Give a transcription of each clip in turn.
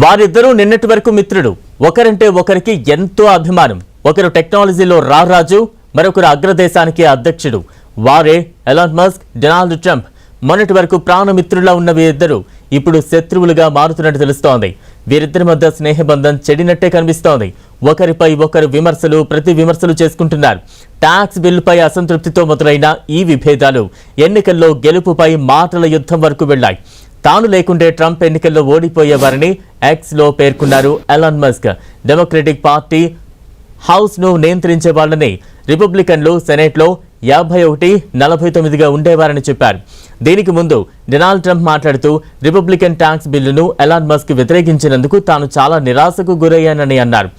వారిద్దరూ నిన్నటి వరకు మిత్రుడు ఒకరంటే ఒకరికి ఎంతో అభిమానం. ఒకరు టెక్నాలజీలో రారాజు మరొకరు అగ్రదేశానికి అధ్యక్షుడు. వారే ఎలాన్ మస్క్ డొనాల్డ్ ట్రంప్. మొన్నటి వరకు ప్రాణమిత్రులా ఉన్న వీరిద్దరూ ఇప్పుడు శత్రువులుగా మారుతున్నట్టు తెలుస్తోంది. వీరిద్దరి మధ్య స్నేహబంధం చెడినట్టే కనిపిస్తోంది. ఒకరిపై ఒకరు విమర్శలు ప్రతి విమర్శలు చేసుకుంటున్నారు. ట్యాక్స్ బిల్లుపై అసంతృప్తితో మొదలైన ఈ విభేదాలు ఎన్నికల్లో గెలుపుపై మాటల యుద్ధం వరకు వెళ్ళాయి తాను లేకుంటే ట్రంప్ ఎన్నికల్లో ఓడిపోయేవారని ఎక్స్లో పేర్కొన్నారు ఎలాన్ మస్క్ డెమోక్రటిక్ పార్టీ హౌస్ను నియంత్రించే వాళ్ళని రిపబ్లికన్లు సెనేట్లో యాభై ఒకటి నలభై తొమ్మిదిగా ఉండేవారని చెప్పారు. దీనికి ముందు డొనాల్డ్ ట్రంప్ మాట్లాడుతూ రిపబ్లికన్ ట్యాక్స్ బిల్లును ఎలాన్ మస్క్ వ్యతిరేకించినందుకు తాను చాలా నిరాశకు గురయ్యానని అన్నారు.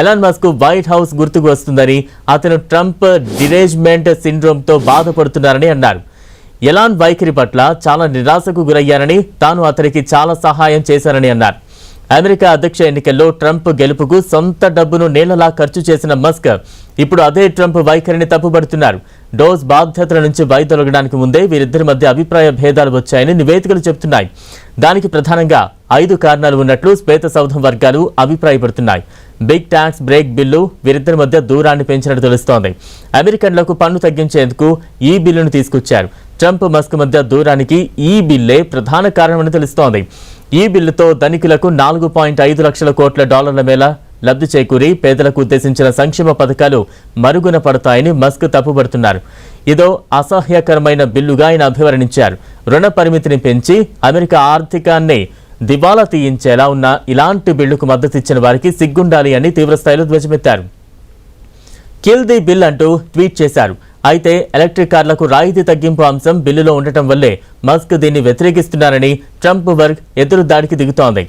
ఎలాన్ మస్క్ వైట్ హౌస్ గుర్తుకు వస్తుందని అతను ట్రంప్ డిరేజ్మెంట్ సిండ్రోమ్తో బాధపడుతున్నారని అన్నారు. ఎలాన్ వైఖరి పట్ల చాలా నిరాశకు గురయ్యానని తాను అతనికి చాలా సహాయం చేశానని అన్నారు. అమెరికా అధ్యక్ష ఎన్నికల్లో ట్రంప్ గెలుపుకు సొంత డబ్బును నేలలా ఖర్చు చేసిన మస్క్ ఇప్పుడు అదే ట్రంప్ వైఖరిని తప్పుపడుతున్నారు డోస్ బాధ్యతల నుంచి వైదొలగడానికి ముందే వీరిద్దరి మధ్య అభిప్రాయ భేదాలు వచ్చాయని నివేదికలు చెబుతున్నాయి. దానికి ప్రధానంగా ఐదు కారణాలు ఉన్నట్లు శ్వేత సౌధం వర్గాలు అభిప్రాయపడుతున్నాయి. బిగ్ ట్యాక్స్ బ్రేక్ బిల్లు వీరిద్దరి మధ్య దూరాన్ని పెంచినట్టు తెలుస్తోంది. అమెరికన్లకు పన్ను తగ్గించేందుకు ఈ బిల్లును తీసుకొచ్చారు. ట్రంప్ మస్క్ మధ్య దూరానికి ఈ బిల్లే ప్రధాన కారణమని తెలుస్తోంది. ఈ బిల్లుతో ధనికులకు నాలుగు పాయింట్ ఐదు లక్షల కోట్ల డాలర్ల మేర లబ్ధి చేకూరి పేదలకు ఉద్దేశించిన సంక్షేమ పథకాలు మరుగున పడతాయని మస్క్ తప్పుపడుతున్నారు ఇదో అసహ్యకరమైన బిల్లుగా ఆయన అభివర్ణించారు. రుణ పరిమితిని పెంచి అమెరికా ఆర్థికాన్ని దివాలా తీయించేలా ఉన్న ఇలాంటి బిల్లుకు మద్దతిచ్చిన వారికి సిగ్గుండాలి అని తీవ్రస్థాయిలో ధ్వజమెత్తారు. కిల్ ది బిల్ అంటూ ట్వీట్ చేశారు. అయితే ఎలక్ట్రిక్ కార్లకు రాయితీ తగ్గింపు అంశం బిల్లులో ఉండటం వల్లే మస్క్ దీన్ని వ్యతిరేకిస్తున్నారని ట్రంప్ వర్గ్ ఎదురు దాడికి దిగుతోంది.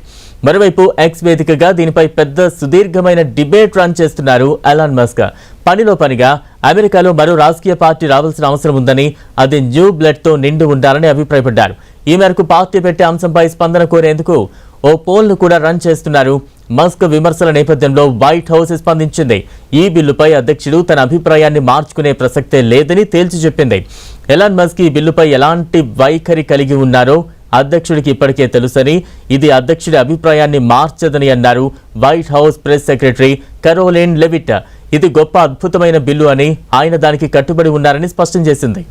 మరోవైపు ఎక్స్ వేదికగా దీనిపై పెద్ద సుదీర్ఘమైన డిబేట్ రన్ చేస్తున్నారు ఎలాన్ మస్క్. పనిలో పనిగా అమెరికాలో మరో రాజకీయ పార్టీ రావాల్సిన అవసరం ఉందని అది న్యూ బ్లడ్తో నిండి ఉండాలని అభిప్రాయపడ్డారు. ఈ మేరకు పార్టీ పెట్టే అంశంపై స్పందన కోరేందుకు ఓ పోల్ను కూడా రన్ చేస్తున్నారు. మస్క్ విమర్శల నేపథ్యంలో వైట్ హౌస్ స్పందించింది. ఈ బిల్లుపై అధ్యక్షుడు తన అభిప్రాయాన్ని మార్చుకునే ప్రసక్తే లేదని తేల్చి చెప్పింది. ఎలాన్ మస్క్ ఈ బిల్లుపై ఎలాంటి వైఖరి కలిగి ఉన్నారో అధ్యక్షుడికి ఇప్పటికే తెలుసని ఇది అధ్యక్షుడి అభిప్రాయాన్ని మార్చదని అన్నారు White House press secretary Caroline Leavitt. ఇది గొప్ప అద్భుతమైన బిల్లు అని ఆయన దానికి కట్టుబడి ఉన్నారని స్పష్టం చేసింది.